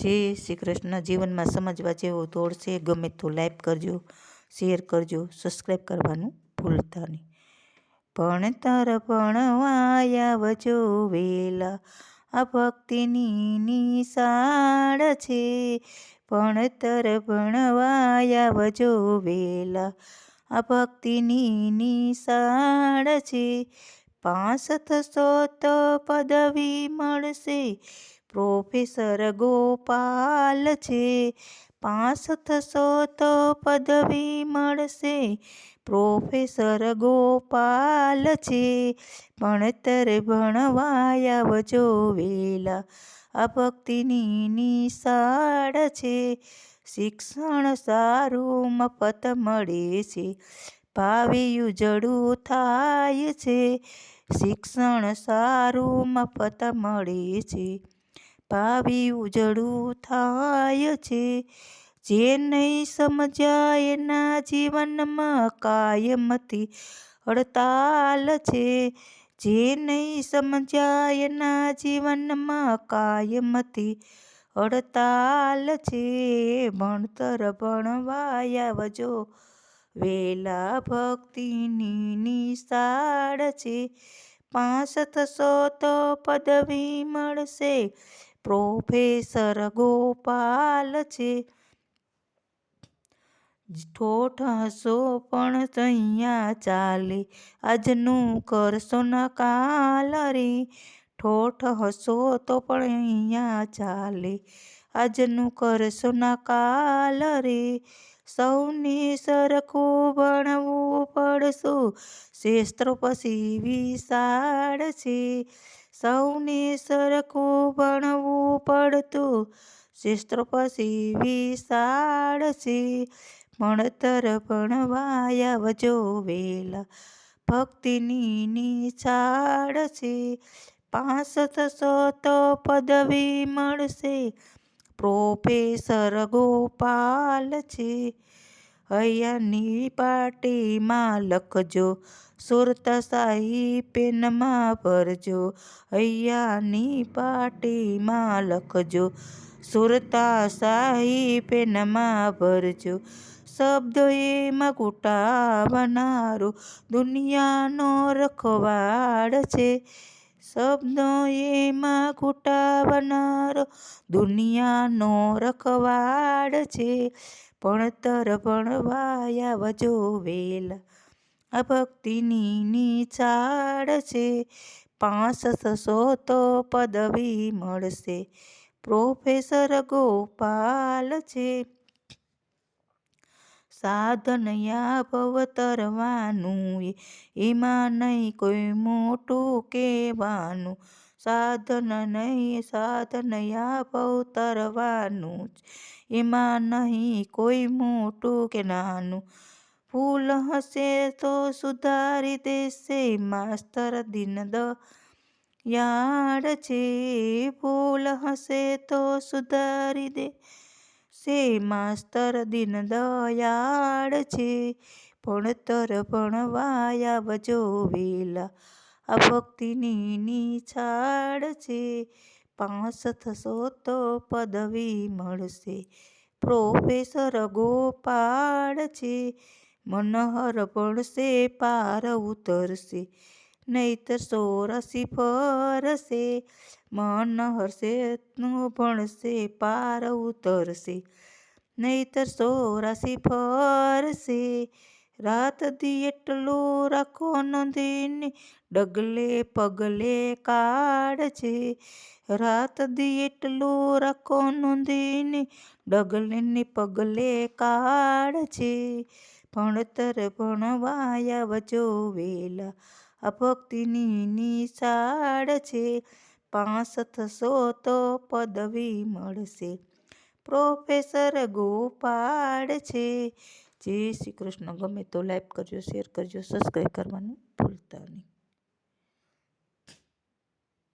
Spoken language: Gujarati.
જય શ્રી કૃષ્ણ જીવનમાં સમજવા જેવો દોડશે ગમે તો લાઈક કરજો, શેર કરજો સબસ્ક્રાઈબ કરવાનું ભૂલતા નહીં. ભણતર ભણવાયા વજો વેલા, આ ભક્તિની નિશાળ છે. ભણતર ભણવાયા વજો વેલા, આ ભક્તિની નિશાળ છે. પાંસઠ તો પદવી મળશે પ્રોફેસર ગોપાલ છે. પાંસઠ તો પદવી મળશે. પ્રોફેસર ગોપાલ છે. ભણતર ભણવાયા વજો વેલા. આ ભક્તિની નિશાળ છે. શિક્ષણ સારું મફત મળે છે. ભાવિ ઉજળું થાય છે. શિક્ષણ સારું મફત મળે છે. ભાવિ ઉજળું થાય છે. જે નહીં સમજાય એના જીવનમાં કાયમથી હડતાલ છે. જે નહીં સમજાય એના જીવનમાં કાયમથી હડતાલ છે. ભણતર ભણવાયા વજો વેલા ભક્તિની નિશાળ છે. પાંસઠસો તો પદવી મળશે. પ્રોફેસર ગોપાલ છે. ઠોઠ હસો પણ અહીંયા ચાલે. આજનું કરશો ન કાલ રે. ઠોઠ હસો તો પણ અહીંયા ચાલે. આજનું કરશો ન કાલ રે. સૌને સરખું ભણવું પડશું. શેસ્ત્રો પછી વિશાળ છે સૌને સરખું ભણવું પડતું. શેસ્ત્રો પછી વિશાળ છે ભણતર ભણવાયા વજો વેલા. ભક્તિની નિશાળ છે પાંસઠસો તો પદવી મળશે. પ્રોફેસર ગોપાલ છે. હૈયાની પાટીમાં લખજો, સુરત શાહી પેનમાં ભરજો. હૈયાની પાટીમાં લખજો, સુરતા શાહી પેનમાં ભરજો. શબ્દ એમાં ઘૂંટાવનારો દુનિયાનો રખવાડ છે. શબ્દો એમાં ઘૂંટાવનારો દુનિયાનો રખવાડ છે. ભણતર ભણવાયા વજો વેલા. આ નીચાડ છે. છે પાંસઠસો તો પદવી મળશે. પ્રોફેસર ગોપાલ છે. સાધન યાભવ તરવાનું એમાં નહીં કોઈ મોટું કહેવાનું. સાધન નહીં સાધન યાભવ તરવાનું એમાં નહીં કોઈ મોટું કે નાનું. ફૂલ હશે તો સુધારી દેશે માસ્તર દિન દ યાડ છે ફૂલ હશે તો સુધારી દે. સે માસ્તર દિન દયાળ છે. ભણતર ભણવાયા વજો વેલા, આ ભક્તિની નિછાડ છે. પાંસઠસો તો પદવી મળશે, પ્રોફેસર ગોપાળ છે. મનહર ભણશે, પાર ઉતરશે, નહીતર સોરસી ફરશે. મનહર હરશે ભણશે, પાર ઉતરશે, નહીતર સોરાસી ફરશે. રાત દી એટલો રાખો નોંધીને ડગલે પગલે કાઢશે રાત દી એટલો રાખો નોંધીને ડગલે પગલે કાઢશે ભણતર ભણવાયા વજો વેલા, આ ભક્તિની નિશાળ છે. પાંસઠસો તો પદવી મળશે. પ્રોફેસર ગોપાળ છે. જય શ્રી કૃષ્ણ. ગમે તો લાઈક કરજો, શેર કરજો, સબસ્ક્રાઈબ કરવાનું ભૂલતા નહીં.